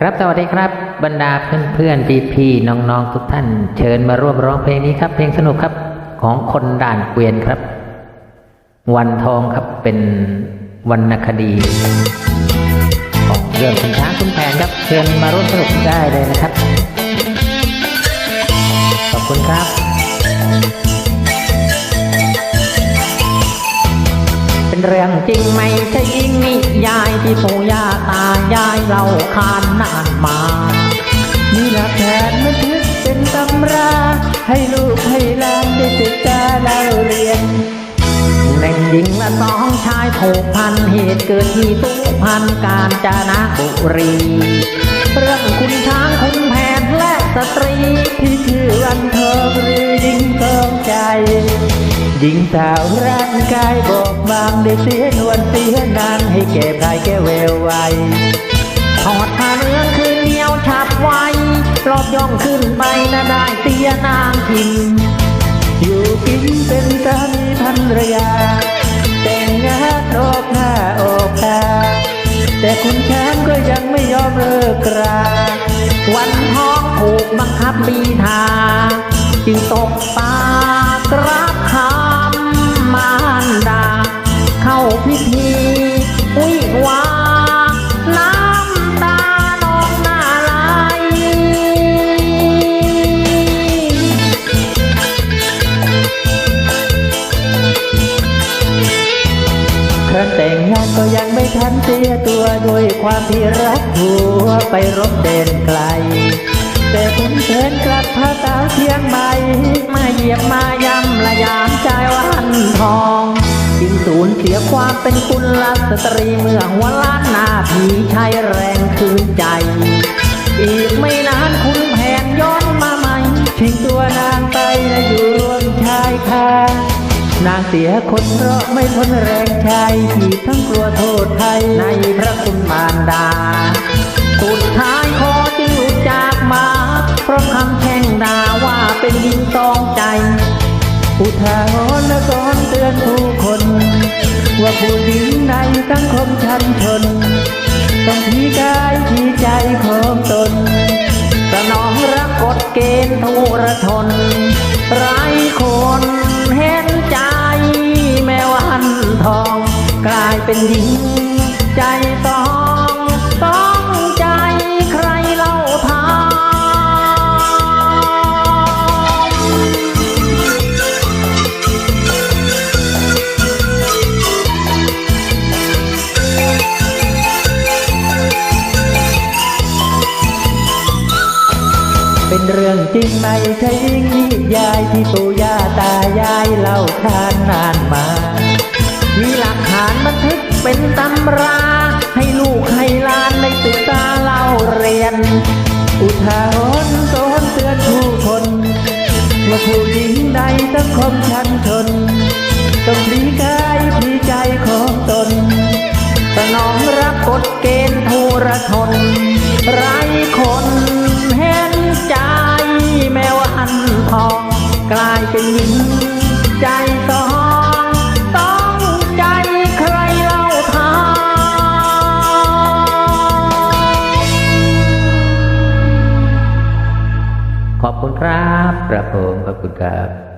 ครับสวัสดีครับ บรรดาเพื่อนเพื่อนพี่พี่ๆน้องๆทุกท่าน เชิญมาร่วมร้องเพลงนี้ครับ เพลงสนุกครับของคนด่านเกวียนครับ วันทองครับเป็นวรรณคดี ของเรื่องคุณช้างคุณแผนครับ เชิญมาร่วมสนุกได้เลยนะครับ ขอบคุณครับเป็นเรื่องจริงไม่ใช่ยิงนิยายที่ปู่ย่าตา เราขานนานมามีหลักฐานบันทึกเป็นตำรา ให้ลูกให้หลานได้ศึกษาเล่าเรียนหนึ่งหญิงและสองชายผูกพันเหตุเกิดที่สุพรรณกาญจนบุรี เรื่องคุณช้างคุณแผนและสตรีที่ชื่อวันเทอหรือหญิงทองใจหญิงสาวร่างกายบอกบางได้เสียนวลเสียนางให้แก่ภายแก่แววไว เนื้อคืนเหนียวฉับไวรอบย่องขึ้นไปนะได้เตียนางพิมอยู่กินเป็นสามีภรรยา แต่งงานออกหน้าออกตาแต่คุณช้างก็ยังไม่ยอมเลิกรา วันท้องถูกบังคับบีทา จึงตกตากรับ ก็ยังไม่ทันเสียตัวด้วยความที่รักหัวไปรบเด่นไกล แต่ผมเชิญกลับพาตาเทียงใหม่มาเหยียบมายำละยามใจวันทองจึงสูญเสียความเป็นกุลสตรีเมื่อหัวล้านหน้าผีใชายแรงคืนใจ อีกไม่นานคุณแผนย้อนมาใหม่ทิ้งตัวนาง นางเสียคนเพราะไม่ทนแรงชายที่ทั้งกลัวโทษไทยในพระคุณมารดา สุดท้ายขอจึงหลุดจากมา เพราะคำแช่งด่าว่าเป็นหญิงต้องใจ อุทาหรณ์และสอนเตือนผู้คน ว่าผู้หญิงในสังคมชันชน ใจต้องต้องใจใครเล่าทางเป็นเรื่องจริงไหมใช่ยิ่งยายที่ปู่ย่าตายายเล่าขานนา เป็นตำรา ให้ลูกให้หลานได้ศึกษาเล่าเรียน อุทาหรณ์สอนเตือนผู้คนว่าผู้หญิงใดสังคมชันชนต้องพลีกายพลีใจของตนสนองรักกฎเกณฑ์ทุระทนไร้คนเห็นใจแม้วันทอง กลายเป็นหญิงใจต้องต้อง คุณครับ ประผมขอบคุณครับ